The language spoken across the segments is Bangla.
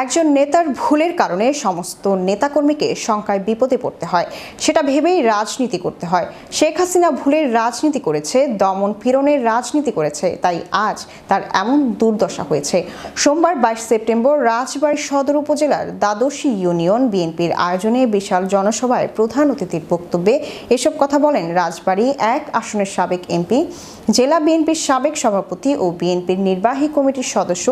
একজন নেতার ভুলের কারণে সমস্ত নেতাকর্মীকে শঙ্কায় বিপদে পড়তে হয়। সেটা ভেবেই রাজনীতি করতে হয়। শেখ হাসিনা ভুলের রাজনীতি করেছে, দমন পীড়নের রাজনীতি করেছে, তাই আজ তার এমন দুর্দশা হয়েছে। সোমবার বাইশ সেপ্টেম্বর রাজবাড়ী সদর উপজেলার দ্বাদশী ইউনিয়ন বিএনপির আয়োজনে বিশাল জনসভায় প্রধান অতিথির বক্তব্যে এসব কথা বলেন রাজবাড়ী এক আসনের সাবেক এমপি, জেলা বিএনপির সাবেক সভাপতি ও বিএনপির নির্বাহী কমিটির সদস্য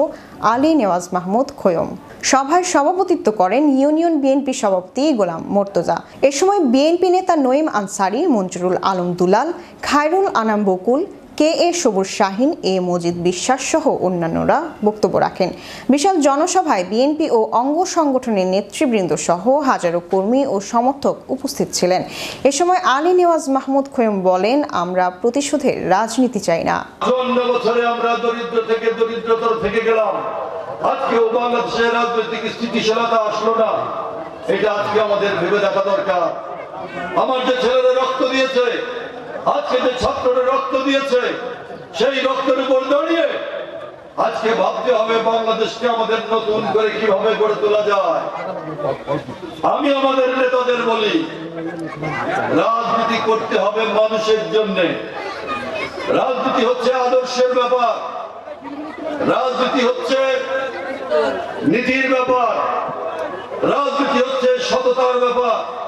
আলী নেওয়াজ মাহমুদ খোয়ম। সভায় সভাপতিত্ব করেন ইউনিয়ন বিএনপি সভাপতি গোলাম মোর্তজা। এ সময় বিএনপি নেতা নঈম আনসারি, মঞ্জুরুল আলম দুলাল, খায়রুল আনাম বকুল, কে এ সবুর শাহিন, এ মজিদ বিশ্বাস সহ অন্যান্যরা বক্তব্য রাখেন। বিশাল জনসভায় বিএনপি ও অঙ্গ সংগঠনের নেতৃবৃন্দ সহ হাজারো কর্মী ও সমর্থক উপস্থিত ছিলেন। এ সময় আলী নেওয়াজ মাহমুদ খোয়েম বলেন, আমরা প্রতিশোধের রাজনীতি চাই না। আমরা দরিদ্র থেকে দরিদ্রতর থেকে গেলাম। আজকেও বাংলাদেশের রাজনৈতিক স্থিতিশীলতা আসলো না। এটা আজকে আমাদের ভেবে দেখা দরকার। আমার যে ছেলেরা রক্ত দিয়েছে, আজকে যে ছাত্ররা রক্ত দিয়েছে, সেই রক্তের উপর দাঁড়িয়ে আজকে ভাবতে হবে বাংলাদেশকে আমাদের নতুন করে কীভাবে গড়ে তোলা যায়। আমি আমাদের নেতাদের বলি, রাজনীতি করতে হবে মানুষের জন্যে। রাজনীতি হচ্ছে আদর্শের ব্যাপার। রাজনীতি হচ্ছে নীতির ব্যাপার। রাজনীতি হচ্ছে সততার ব্যাপার।